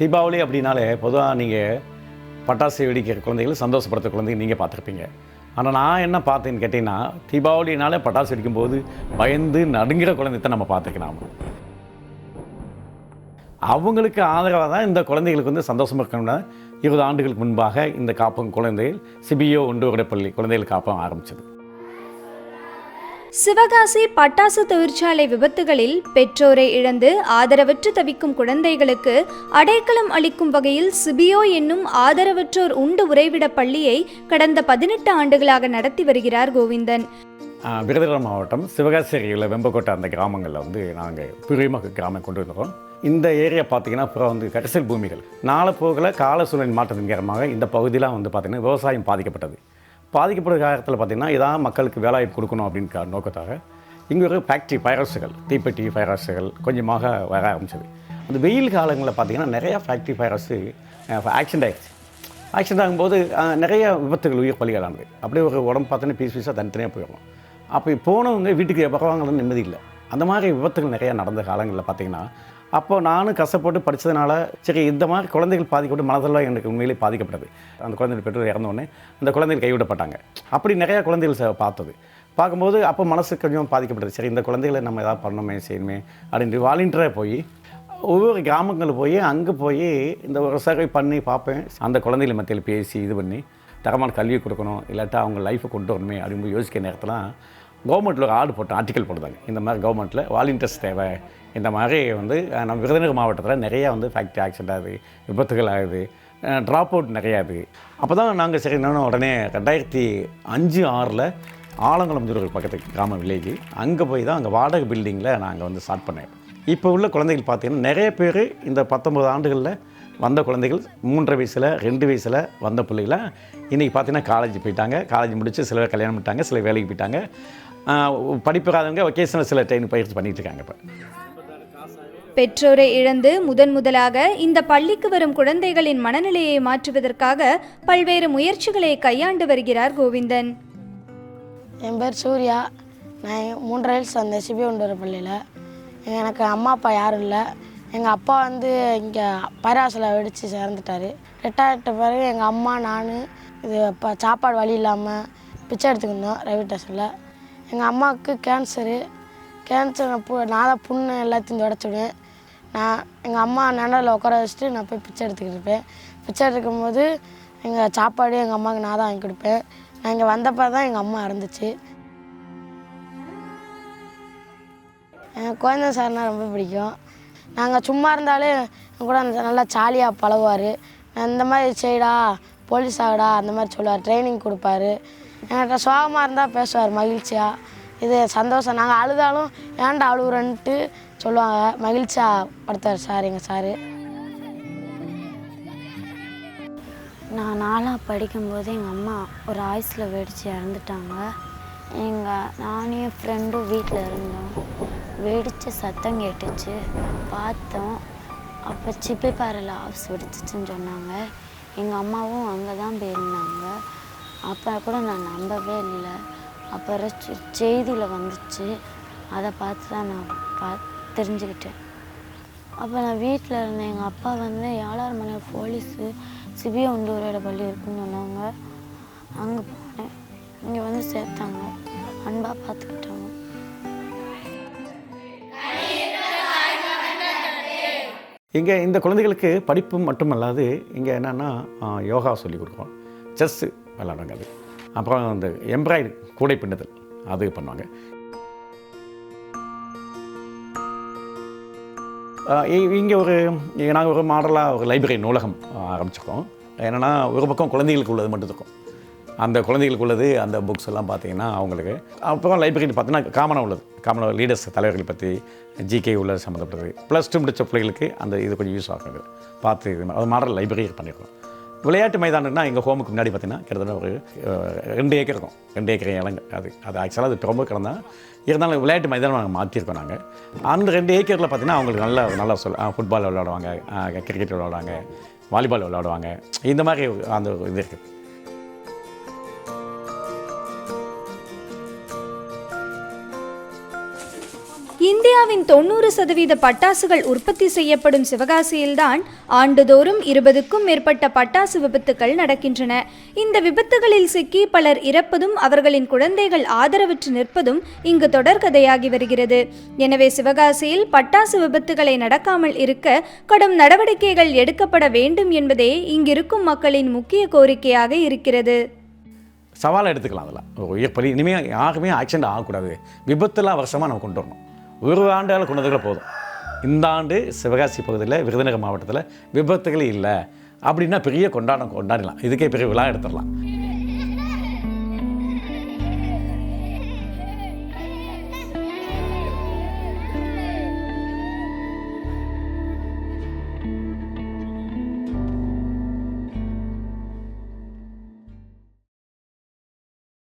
தீபாவளி அப்படின்னாலே பொதுவாக நீங்கள் பட்டாசு வெடிக்கிற குழந்தைகளை சந்தோஷப்படுத்துகிற குழந்தைங்க நீங்கள் பார்த்துருப்பீங்க. ஆனால் நான் என்ன பார்த்தேன்னு கேட்டிங்கன்னா தீபாவளினாலே பட்டாசு வெடிக்கும்போது பயந்து நடுங்கிற குழந்தைத்த நம்ம பார்த்துக்கலாம். அவங்களுக்கு ஆதரவாக தான் இந்த குழந்தைகளுக்கு வந்து சந்தோஷம் இருக்கணும்னா இருபது ஆண்டுகளுக்கு முன்பாக இந்த காப்பகம் குழந்தைகள் சிபிஓ ஒன்று பள்ளி குழந்தைகள் காப்பகம் ஆரம்பிச்சது. சிவகாசி பட்டாசு தொழிற்சாலை விபத்துகளில் பெற்றோரை இழந்து ஆதரவற்று தவிக்கும் குழந்தைகளுக்கு அடைக்கலம் அளிக்கும் வகையில் சிபியோ என்னும் ஆதரவற்றோர் உண்டு உறைவிட பள்ளியை கடந்த பதினெட்டு ஆண்டுகளாக நடத்தி வருகிறார் கோவிந்தன். விருதுநகர் மாவட்டம் சிவகாசி அருகில் வெம்பக்கோட்டை அந்த கிராமங்களில் வந்து நாங்கள் பிரிமக கிராமம் கொண்டு வந்துடுறோம் இந்த ஏரியா பார்த்தீங்கன்னா அப்புறம் வந்து கரிசல் பூமிகள். நாளை கால சூழல் மாற்றத்தின் காரணமாக இந்த பகுதியெலாம் வந்து பார்த்திங்கன்னா விவசாயம் பாதிக்கப்பட்டது. பாதிக்கப்படுற காலத்தில் பார்த்திங்கன்னா இதான் மக்களுக்கு வேலைவாய்ப்பு கொடுக்கணும் அப்படின்னு நோக்கத்தாக இங்கே ஒரு ஃபேக்ட்ரி ஃபயராஸுகள் தீப்பெட்டி ஃபயராஸுகள் கொஞ்சமாக வர ஆரம்பிச்சது. அந்த வெயில் காலங்களில் பார்த்திங்கன்னா நிறையா ஃபேக்ட்ரி ஃபயராஸு ஆக்சிடென்ட் ஆகிடுச்சு ஆக்சிடென்ட் ஆகும்போது நிறைய விபத்துகள் உயிர் பலிகளானது அப்படியே ஒரு உடம்பு பார்த்தோன்னா பீஸ் பீஸாக தனித்தனியாக போயிடும் அப்போ போனவங்க வீட்டுக்கு வருவாங்களும் நிம்மதி இல்லை. அந்த மாதிரி விபத்துகள் நிறையா நடந்த காலங்களில் பார்த்தீங்கன்னா அப்போ நானும் கஷ்டப்பட்டு படித்ததுனால சரி இந்த மாதிரி குழந்தைகள் பாதிக்கப்பட்டு மனதெல்லாம் எனக்கு உண்மையிலே பாதிக்கப்பட்டது. அந்த குழந்தைகள் பெற்றோர் இறந்தோடனே அந்த குழந்தைகள் கைவிடப்பட்டாங்க. அப்படி நிறையா குழந்தைகள் ச- பார்த்தது. பார்க்கும்போது அப்போ மனசு கொஞ்சம் பாதிக்கப்பட்டது. சரி இந்த குழந்தைகளை நம்ம எதாவது பண்ணணுமே செய்யணுமே அப்படின்ட்டு வாலண்டியராக போய் ஒவ்வொரு கிராமங்களில் போய் அங்கே போய் இந்த ஒரு சர்வை பண்ணி பார்ப்பேன். அந்த குழந்தைகள் மத்தியில் பேசி இது பண்ணி தரமான கல்வி கொடுக்கணும் இல்லாட்டா அவங்க லைஃப்பை கொண்டு வரணுமே அப்படின்னு யோசிக்கிற நேரத்தில் கவர்மெண்ட்டில் ஒரு ஆடு போட்டு ஆர்டிக்கல் போடுறாங்க இந்த மாதிரி கவர்மெண்ட்டில் வாலண்டியர்ஸ் தேவை. இந்த மாதிரி வந்து நம்ம விருதுநகர் மாவட்டத்தில் நிறையா வந்து ஃபேக்ட்ரி ஆக்சிடென்ட் ஆகுது விபத்துகள் ஆகுது ட்ராப் அவுட் நிறையா அப்போ தான் நாங்கள் சரி என்னன்னா உடனே ரெண்டாயிரத்தி அஞ்சு ஆறில் ஆலங்குளம் முதியோர்கள் பக்கத்து கிராம வில்லேஜ் அங்கே போய் தான் அங்கே வாடகை பில்டிங்கில் நாங்கள் வந்து ஸ்டார்ட் பண்ணேன். இப்போ உள்ள குழந்தைகள் பார்த்திங்கன்னா நிறைய பேர் இந்த பத்தொம்பது ஆண்டுகளில் வந்த குழந்தைகள் மூன்றரை வயசில் ரெண்டு வயசில் வந்த பிள்ளைகள இன்றைக்கி பார்த்தீங்கன்னா காலேஜ் போயிட்டாங்க. காலேஜ் முடித்து சில பேர் கல்யாணம் பண்ணிட்டாங்க சில வேலைக்கு போயிட்டாங்க. ஆஹ் படிப்புறாதவங்க ஒகேஷனல் சில ட்ரெயின் பயிற்சி பண்ணிட்டு இருக்காங்க இப்போ. பெற்றோரை இழந்து முதன் முதலாக இந்த பள்ளிக்கு வரும் குழந்தைகளின் மனநிலையை மாற்றுவதற்காக பல்வேறு முயற்சிகளை கையாண்டு வருகிறார் கோவிந்தன். என் பேர் சூர்யா. நான் மூன்றரை வயசு வந்தேன் சிபிஒண்டூர் பள்ளியில். எனக்கு அம்மா அப்பா யாரும் இல்லை. எங்கள் அப்பா வந்து இங்கே பராசில் வெடித்து சேர்ந்துட்டார் ரிட்டையர்ட்ட பிறகு எங்கள் அம்மா நான் இது இப்போ சாப்பாடு வழி இல்லாமல் பிச்சை எடுத்துக்கிருந்தோம் ரயில்வே ஸ்டேஷனில். எங்கள் அம்மாவுக்கு கேன்சரு கேன்சர் பு நான் தான் புண்ணு எல்லாத்தையும் தொடச்சிடுவேன் நான் எங்கள் அம்மா நிழலில் உட்கார வச்சுட்டு நான் போய் பிச்சை எடுத்துக்கிட்டு இருப்பேன். பிச்சை எடுக்கும்போது எங்கள் சாப்பாடு எங்கள் அம்மாவுக்கு நான் தான் வாங்கி கொடுப்பேன். நான் இங்கே வந்தப்போ தான் எங்கள் அம்மா இறந்துச்சு. எனக்கு குழந்தை சார்னால் ரொம்ப பிடிக்கும். நாங்கள் சும்மா இருந்தாலே என் கூட நல்லா ஜாலியாக பழகுவார். இந்த மாதிரி செய்டா போலீஸ் ஆகடா அந்த மாதிரி சொல்லுவார். ட்ரைனிங் கொடுப்பாரு. என்கிட்ட சோகமாக இருந்தால் பேசுவார் மகிழ்ச்சியாக இது சந்தோஷம். நாங்கள் அழுதாலும் ஏன்டா அழுகுறன்ட்டு சொல்லுவாங்க. மகிழ்ச்சியாக படுத்தார் சார் எங்கள் சார். நான் நாலாக படிக்கும்போது எங்கள் அம்மா ஒரு ஆயுஸில் வெடித்து இறந்துட்டாங்க. எங்கள் நானும் என் ஃப்ரெண்டும் வீட்டில் இருந்தோம். வெடித்த சத்தம் கேட்டுச்சு. பார்த்தோம். அப்போ சிப்பிப்பாறையில் ஆஃப்ஸ் வெடிச்சிச்சுன்னு சொன்னாங்க. எங்கள் அம்மாவும் அங்கே தான் போயிருந்தாங்க. அப்போ கூட நான் நம்பவே இல்லை. அப்புறம் செய்தியில் வந்துச்சு. அதை பார்த்து தான் நான் பா தெரிஞ்சுக்கிட்டேன். அப்போ நான் வீட்டில் இருந்தேன். எங்கள் அப்பா வந்து ஏழாறு மணி போலீஸு சிபிஐ உண்டூரோட பள்ளி இருக்குன்னு சொன்னாங்க. அங்கே போனேன். இங்கே வந்து சேர்த்தாங்க. அன்பாக பார்த்துக்கிட்டாங்க இங்கே இந்த குழந்தைகளுக்கு படிப்பு மட்டுமல்லாது இங்கே என்னென்னா யோகா சொல்லி கொடுக்குறோம் செஸ்ஸு விளாடுவாங்க அது. அப்புறம் அந்த எம்ப்ராய்டு கூடை பின்னுதல் அது பண்ணுவாங்க. இங்கே ஒரு நாங்கள் ஒரு மாடலாக ஒரு லைப்ரரி நூலகம் ஆரம்பிச்சிருக்கோம். என்னென்னா ஒரு பக்கம் குழந்தைகளுக்கு உள்ளது மட்டும் இருக்கும். அந்த குழந்தைகளுக்கு உள்ளது அந்த புக்ஸ் எல்லாம் பார்த்தீங்கன்னா அவங்களுக்கு. அப்புறம் லைப்ரரி பார்த்தீங்கன்னா காமனாக உள்ளது. காமனாக லீடர்ஸ் தலைவர்கள் பற்றி ஜிகே உள்ள சம்மந்தப்பட்டது ப்ளஸ் டூ முடித்த பிள்ளைகளுக்கு அந்த இது கொஞ்சம் யூஸ் ஆகுது. பார்த்து இது அது மாடல் லைப்ரரி பண்ணியிருக்கோம் விளையாட்டு மைதானம்னா எங்கள் ஹோமுக்கு முன்னாடி பார்த்தீங்கன்னா கிட்டத்தட்ட ஒரு ரெண்டு ஏக்கர் இருக்கும். ரெண்டு ஏக்கர் இலங்க அது அது ஆக்சுவலாக அது ரொம்ப கிடந்தா இருந்தாலும் விளையாட்டு மைதானம் நாங்கள் மாற்றிருக்கோம் நாங்கள் அந்த ரெண்டு ஏக்கரில் பார்த்தீங்கன்னா அவங்களுக்கு நல்லா நல்லா சொல் ஃபுட்பால் விளையாடுவாங்க கிரிக்கெட் விளையாடுவாங்க வாலிபால் விளையாடுவாங்க. இந்த மாதிரி அந்த ஒரு இது இருக்குது. இந்தியாவின் தொண்ணூறு சதவீத பட்டாசுகள் உற்பத்தி செய்யப்படும் சிவகாசியில்தான் ஆண்டுதோறும் இருபதுக்கும் மேற்பட்ட பட்டாசு விபத்துகள் நடக்கின்றன. இந்த விபத்துகளில் சிக்கி பலர் இறப்பதும் அவர்களின் குழந்தைகள் ஆதரவற்று நிற்பதும் இங்கு தொடர்கதையாகி வருகிறது. எனவே சிவகாசியில் பட்டாசு விபத்துகளை நடக்காமல் இருக்க கடும் நடவடிக்கைகள் எடுக்கப்பட வேண்டும் என்பதே இங்கிருக்கும் மக்களின் முக்கிய கோரிக்கையாக இருக்கிறது. சவாலை எடுத்துக்கலாம் அதில். இனிமேல் யாருமே ஆக்சிடென்ட் ஆகக்கூடாது. விபத்துலாம் வருஷமாக நம்ம கொண்டு வரணும். ஒரு ஆண்டால் கொண்டு போதும். இந்த ஆண்டு சிவகாசி பகுதியில் விருதுநகர் மாவட்டத்தில் விபத்துகள் இல்லை. அப்படின்னா பெரிய கொண்டாடம் கொண்டாடலாம். இதுக்கே பெரிய விழா எடுத்துடலாம்.